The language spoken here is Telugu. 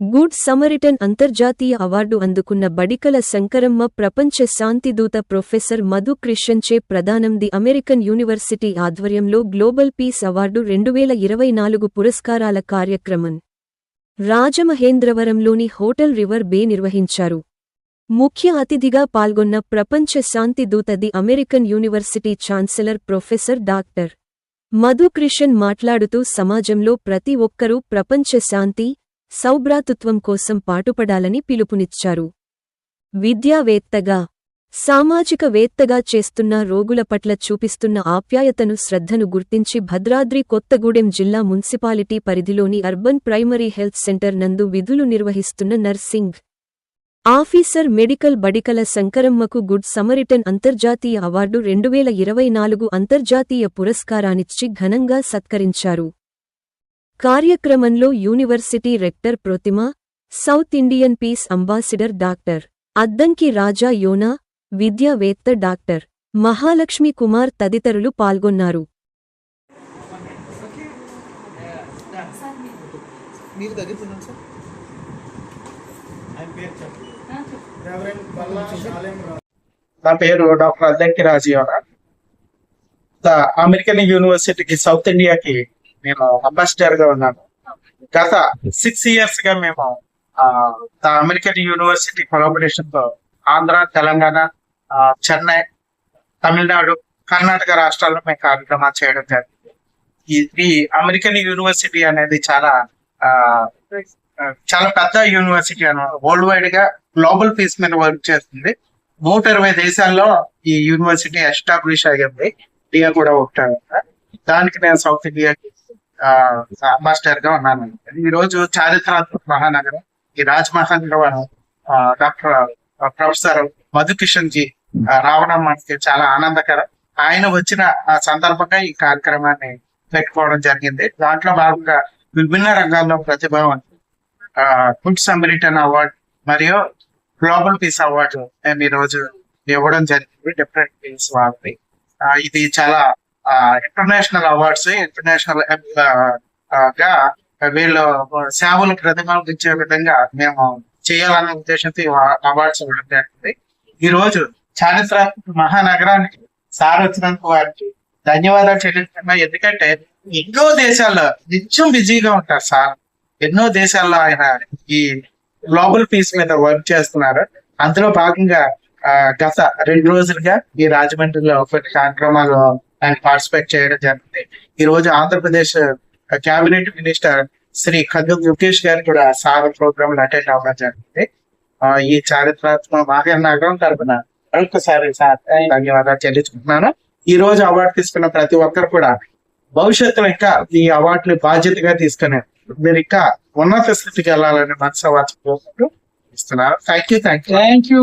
గుడ్ సమరిటన్ అంతర్జాతీయ అవార్డు అందుకున్న బడికల శంకరమ్మ ప్రపంచ శాంతిదూత ప్రొఫెసర్ మధు క్రిషన్చే ప్రధానం ది అమెరికన్ యూనివర్సిటీ ఆధ్వర్యంలో గ్లోబల్ పీస్ అవార్డు రెండువేల ఇరవై నాలుగు పురస్కారాల కార్యక్రమం. రాజమహేంద్రవరంలోని హోటల్ రివర్ బే నిర్వహించారు. ముఖ్య అతిథిగా పాల్గొన్న ప్రపంచ శాంతి దూత the American university chancellor professor doctor Madhu Krishan మాట్లాడుతూ సమాజంలో ప్రతి ఒక్కరూ ప్రపంచ శాంతి సౌభ్రాతృత్వం కోసం పాటుపడాలని పిలుపునిచ్చారు. విద్యావేత్తగా సామాజికవేత్తగా చేస్తున్న రోగుల పట్ల చూపిస్తున్న ఆప్యాయతను శ్రద్ధను గుర్తించి భద్రాద్రి కొత్తగూడెం జిల్లా మున్సిపాలిటీ పరిధిలోని అర్బన్ ప్రైమరీ హెల్త్ సెంటర్ నందు విధులు నిర్వహిస్తున్న నర్సింగ్ ఆఫీసర్ మెడికల్ బడికల శంకరమ్మకు గుడ్ సమరిటన్ అంతర్జాతీయ అవార్డు రెండువేల ఇరవై నాలుగు అంతర్జాతీయ పురస్కారానిచ్చి ఘనంగా సత్కరించారు. కార్యక్రమంలో university rector Protima south Indian peace ambassador doctor Addanki Raja Yona విద్యావేత్త డాక్టర్ మహాలక్ష్మి కుమార్ తదితరులు పాల్గొన్నారు. నా పేరు డాక్టర్ అద్దంకి రాజీవన అమెరికన్ యూనివర్సిటీకి సౌత్ ఇండియాకి నేను అంబాసిడర్గా ఉన్నాను. గత సిక్స్ ఇయర్స్గా మేము ఆ, అమెరికన్ యూనివర్సిటీ కొలాబరేషన్తో ఆంధ్ర తెలంగాణ చెన్నై తమిళనాడు కర్ణాటక రాష్ట్రాల్లో మేము కార్యక్రమాలు చేయడం జరిగింది. ఈ- ఈ అమెరికన్ యూనివర్సిటీ అనేది చాలా చాలా పెద్ద యూనివర్సిటీ అని వరల్డ్ వైడ్గా గ్లోబల్ పీస్ మీద వర్క్ చేస్తుంది. నూట ఇరవై దేశాల్లో ఈ యూనివర్సిటీ ఎస్టాబ్లిష్ అయ్యింది. ఇండియా కూడా ఒకటి. దానికి నేను సౌత్ ఇండియాకి అంబాసిడర్గా ఉన్నాను. ఈ రోజు చారిత్రాత్మక మహానగరం. ఈ రాజమహేంద్రవరం ఆ, డాక్టర్ ప్రొఫెసర్ మధుకిషన్ జీ రావడం మనకి చాలా ఆనందకరం. ఆయన వచ్చిన ఆ సందర్భంగా ఈ కార్యక్రమాన్ని పెట్టుకోవడం జరిగింది. దాంట్లో భాగంగా విభిన్న రంగాల్లో ప్రతిభ ఫుడ్ సమ్మిలిటన్ అవార్డ్ మరియు గ్లోబల్ పీస్ అవార్డు మేము ఈ రోజు ఇవ్వడం జరిగింది. డిఫరెంట్ పీస్ వాళ్ళకి ఇది చాలా ఇంటర్నేషనల్ అవార్డ్స్ ఇంటర్నేషనల్గా వీళ్ళు సేవలు ప్రతిమలించే విధంగా మేము చేయాలనే ఉద్దేశంతో అవార్డ్స్ ఇవ్వడం జరిగింది. ఈ రోజు చారిత్రాత్మక మహానగరానికి సార్ వచ్చినందుకు వారికి ధన్యవాదాలు చెల్లిస్తున్నా ఎందుకంటే ఎన్నో దేశాల్లో నిత్యం బిజీగా ఉంటారు సార్. ఎన్నో దేశాల్లో ఆయన ఈ గ్లోబల్ పీస్ మీద వర్క్ చేస్తున్నారు. అందులో భాగంగా గత రెండు రోజులుగా ఈ రాజమండ్రిలో కొన్ని కార్యక్రమాలు ఆయన పార్టిసిపేట్ చేయడం జరిగింది. ఈ రోజు ఆంధ్రప్రదేశ్ కేబినెట్ మినిస్టర్ శ్రీ ఖడ్గం యుకేష్ గారు కూడా సార ప్రోగ్రామ్లో అటెండ్ అవ్వడం జరిగింది. ఆ, ఈ చారిత్రాత్మక మహానగరం తరపున మరొకసారి సార్ ధన్యవాదాలు చెల్లించుకుంటున్నాను. ఈ రోజు అవార్డు తీసుకున్న ప్రతి ఒక్కరు కూడా భవిష్యత్తులో ఇంకా ఈ అవార్డుని బాధ్యతగా తీసుకునే మీరు ఇంకా ఉన్నత స్థితికి వెళ్ళాలని మనసు వాచ్ ఇస్తున్నారు thank you thank you thank you